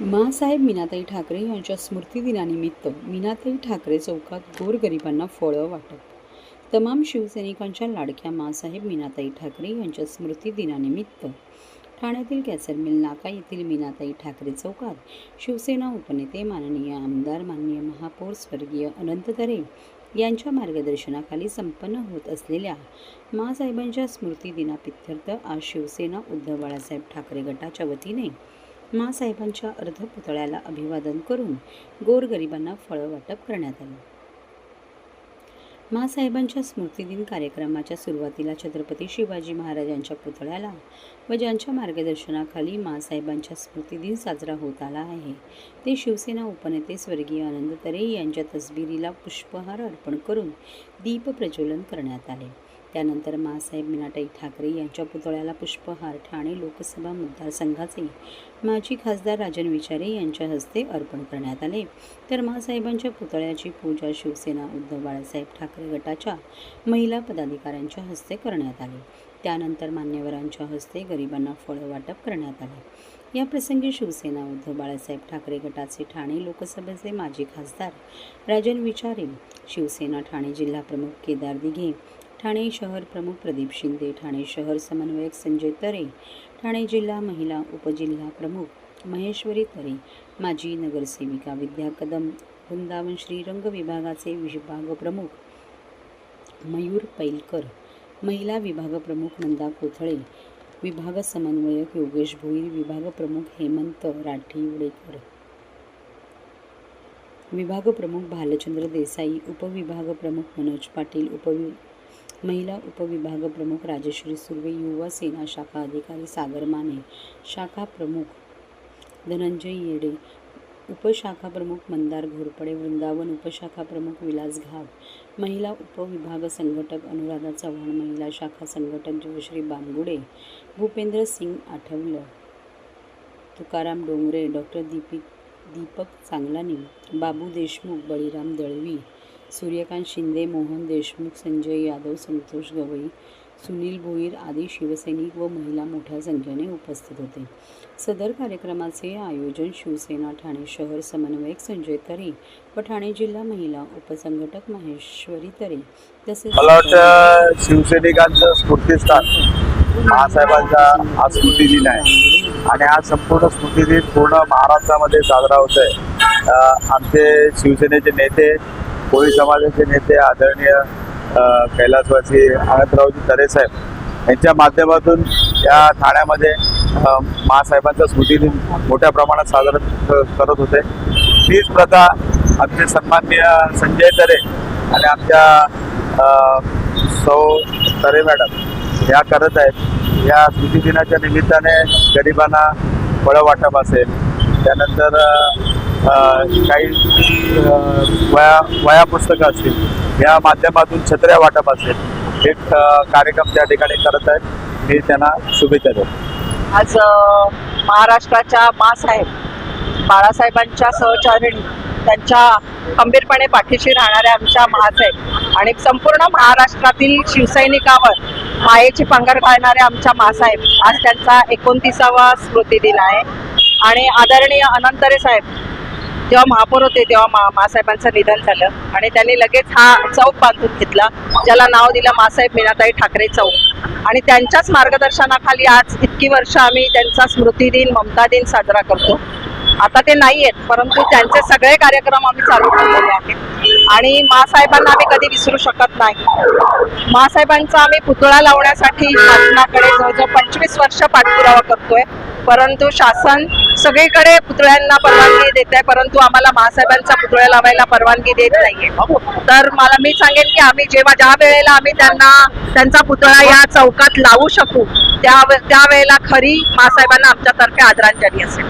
माँसाहेब मीनाताई ठाकरे यांच्या स्मृतिदिनानिमित्त मीनाताई ठाकरे चौकात गोरगरिबांना फळं वाटप. तमाम शिवसैनिकांच्या लाडक्या माँसाहेब मीनाताई ठाकरे यांच्या स्मृतिदिनानिमित्त ठाण्यातील कॅसर मिल नाका येथील मीनाताई ठाकरे चौकात शिवसेना उपनेते माननीय आमदार माननीय महापौर स्वर्गीय अनंत तरे यांच्या मार्गदर्शनाखाली संपन्न होत असलेल्या माँसाहेबांच्या स्मृतिदिनापित्यर्थ आज शिवसेना उद्धव बाळासाहेब ठाकरे गटाच्या वतीने माँसाहेबांच्या अर्धपुतळ्याला अभिवादन करून गोरगरिबांना फळं वाटप करण्यात आलं. माँसाहेबांच्या स्मृतिदिन कार्यक्रमाच्या सुरुवातीला छत्रपती शिवाजी महाराजांच्या पुतळ्याला व ज्यांच्या मार्गदर्शनाखाली माँसाहेबांच्या स्मृतिदिन साजरा होत आला आहे ते शिवसेना उपनेते स्वर्गीय आनंद तरे यांच्या तसबिरीला पुष्पहार अर्पण करून दीप प्रज्वलन करण्यात आले. त्यानंतर माँसाहेब मीनाताई ठाकरे यांच्या पुतळ्याला पुष्पहार ठाणे लोकसभा मतदारसंघाचे माजी खासदार राजन विचारे यांच्या हस्ते अर्पण करण्यात आले. तर माँसाहेबांच्या पुतळ्याची पूजा शिवसेना उद्धव बाळासाहेब ठाकरे गटाच्या महिला पदाधिकाऱ्यांच्या हस्ते करण्यात आली. त्यानंतर मान्यवरांच्या हस्ते गरिबांना फळं वाटप करण्यात आले. याप्रसंगी शिवसेना उद्धव बाळासाहेब ठाकरे गटाचे ठाणे लोकसभेचे माजी खासदार राजन विचारे शिवसेना ठाणे जिल्हाप्रमुख केदार दिघे ठाणे शहर प्रमुख प्रदीप शिंदे ठाणे शहर समन्वयक संजय तरे ठाणे जिल्हा महिला उपजिल्हा प्रमुख महेश्वरी तरे माजी नगरसेविका विद्या कदम वृंदावन श्रीरंग विभागाचे विभाग प्रमुख मयूर पैलकर महिला विभाग प्रमुख नंदा कोथळे विभाग समन्वयक योगेश भोईर विभाग प्रमुख हेमंत राठीवडेकर विभाग प्रमुख भालचंद्र देसाई उपविभाग प्रमुख मनोज पाटील उपवि महिला उपविभाग प्रमुख राजेश्वरी सुर्वे युवा सेना शाखा अधिकारी सागर माने शाखा प्रमुख धनंजय येडे उपशाखा प्रमुख मंदार घोरपडे वृंदावन उपशाखा प्रमुख विलास घाव महिला उपविभाग संघटक अनुराधा चव्हाण महिला शाखा संघटक जयश्री बांगुडे भूपेंद्र सिंग आठवलं तुकाराम डोंगरे डॉक्टर दीपिक दीपक चांगलानी बाबू देशमुख बळीराम दळवी सूर्यकांत शिंदे मोहन देशमुख संजय यादव संतोष गवई सुनील भोईर आदी शिवसैनिक व महिला मोठ्या संख्येने उपस्थित होते. सदर कार्यक्रमाचे आयोजन शिवसेना ठाणे शहर समन्वयक संजय तरे व ठाणे जिल्हा महिला उपसंघटक महेश्वरी तरे तसेच मला वाटतं शिवसैनिकांचं स्फूर्तीस्थान महासाहेबांचा आज स्मृतिदिन आहे. आणि आज संपूर्ण स्मृतिदिन पूर्ण महाराष्ट्रामध्ये साजरा होत आहे आमचे शिवसेनेचे नेते कोळी समाजाचे नेते आदरणीय कैलासवासी आनंदरावजी तरेसाहेब यांच्या माध्यमातून या ठाण्यामध्ये अ, महासाहेबांचा मोठ्या प्रमाणात साजरा करत होते. तीच प्रथा आमचे सन्माननीय संजय तरे आणि आमच्या सौ तरे मॅडम या करत आहेत. या स्मृतिदिनाच्या निमित्ताने गरिबांना फळं वाटप असेल. त्यानंतर काही वया वया पुस्तकं असतील या माध्यमातून छत्र्या वाटप असेल एक कार्यक्रम त्या ठिकाणी करत आहेत. मी त्यांना शुभेच्छा देतो. आज महाराष्ट्राच्या मासाहेब बाळासाहेबांच्या सहचारिणी त्यांच्या खंबीरपणे पाठीशी राहणाऱ्या आमच्या महासाहेब आणि संपूर्ण महाराष्ट्रातील शिवसैनिकावर मायेची पंगड घालणाऱ्या आमच्या मासाहेब आज त्यांचा एकोणतीसावा स्मृती दिन आहे. आणि आदरणीय अनंतरे साहेब जेव्हा महापौर होते तेव्हा मा मासाहेबांचं निधन झालं. आणि त्यांनी लगेच हा चौक बांधून घेतला ज्याला नाव दिलं मासाहेब मीनाताई ठाकरे चौक. आणि त्यांच्याच मार्गदर्शनाखाली आज इतकी वर्ष आम्ही त्यांचा स्मृती दिन ममता दिन साजरा करतो. आता ते नाही आहेत परंतु त्यांचे सगळे कार्यक्रम आम्ही चालू ठेवलेले आहेत. आणि मासाहेबांना आम्ही कधी विसरू शकत नाही. मासाहेबांचा आम्ही पुतळा लावण्यासाठी शासनाकडे जवळजवळ पंचवीस वर्ष पाठपुरावा करतोय. परंतु शासन सगळीकडे पुतळ्यांना परवानगी देत आहे परंतु आम्हाला महासाहेबांचा पुतळा लावायला परवानगी देत नाहीये. तर मला मी सांगेन की आम्ही जेव्हा ज्या वेळेला आम्ही त्यांना त्यांचा पुतळा या चौकात लावू शकू त्या त्यावेळेला खरी महासाहेबांना आमच्यातर्फे आदरांजली असेल.